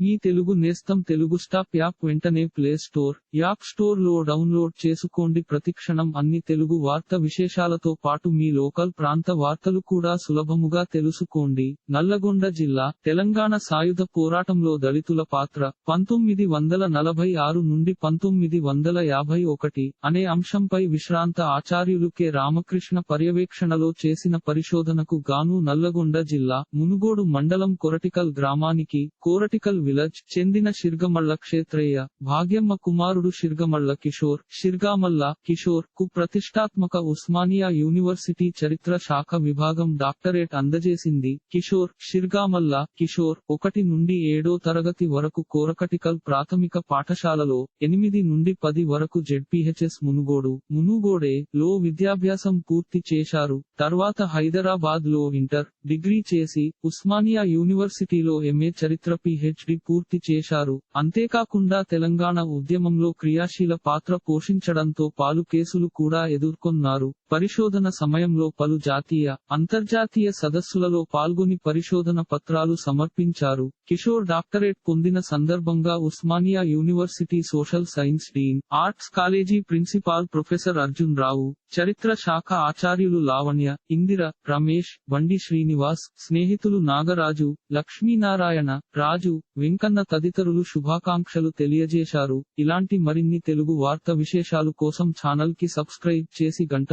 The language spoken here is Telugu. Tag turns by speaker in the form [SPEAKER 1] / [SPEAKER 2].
[SPEAKER 1] మీ తెలుగు నేస్తం తెలుగు స్టాప్ యాప్ వెంటనే ప్లే స్టోర్ యాప్ స్టోర్లో డౌన్లోడ్ చేసుకోండి. ప్రతిక్షణం అన్ని తెలుగు వార్త విశేషాలతో పాటు మీ లోకల్ ప్రాంత వార్తలు కూడా సులభముగా తెలుసుకోండి. నల్లగొండ జిల్లా తెలంగాణ సాయుధ పోరాటంలో దళితుల పాత్ర పంతొమ్మిది వందల నలభై ఆరు నుండి పంతొమ్మిది వందల యాభై ఒకటి అనే అంశంపై విశ్రాంత ఆచార్యులు కె. రామకృష్ణ పర్యవేక్షణలో చేసిన పరిశోధనకు గాను నల్లగొండ జిల్లా మునుగోడు మండలం కొరటికల్ గ్రామానికి కోరటికల్ విలజ్ చెందిన శిర్గమల్ల క్షేత్రయ్య భాగ్యమ్మ కుమారుడు శిర్గమల్ల కిషోర్ శిర్గామల్ల కిషోర్కు ప్రతిష్టాత్మక ఉస్మానియా యూనివర్సిటీ చరిత్ర శాఖ విభాగం డాక్టరేట్ అందజేసింది. కిషోర్ శిర్గామల్ల కిషోర్ ఒకటి నుండి ఏడో తరగతి వరకు కోరకటికల్ ప్రాథమిక పాఠశాలలో ఎనిమిది నుండి పది వరకు జెడ్పీహెచ్ఎస్ మునుగోడు మునుగోడే లో విద్యాభ్యాసం పూర్తి చేశారు. తర్వాత హైదరాబాద్లో ఇంటర్ డిగ్రీ చేసి ఉస్మానియా యూనివర్సిటీలో ఎంఏ చరిత్ర పిహెచ్డి పూర్తి చేశారు. అంతేకాకుండా తెలంగాణ ఉద్యమంలో క్రియాశీల పాత్ర పోషించడంతో పాలు కేసులు కూడా ఎదుర్కొన్నారు. పరిశోధన సమయంలో పలు జాతీయ అంతర్జాతీయ సదస్సులలో పాల్గొని పరిశోధన పత్రాలు సమర్పించారు. కిషోర్ డాక్టరేట్ పొందిన సందర్భంగా Osmania university social science dean arts college principal professor Arjun Rao చరిత్ర శాఖ ఆచార్యులు లావణ్య ఇందిర రమేష్ బండి శ్రీనివాస్ స్నేహితులు నాగరాజు లక్ష్మీనారాయణ రాజు వెంకన్న తదితరులు శుభాకాంక్షలు తెలియజేశారు. ఇలాంటి మరిన్ని తెలుగు వార్త విశేషాలు కోసం ఛానల్కి సబ్స్క్రైబ్ చేసి గంట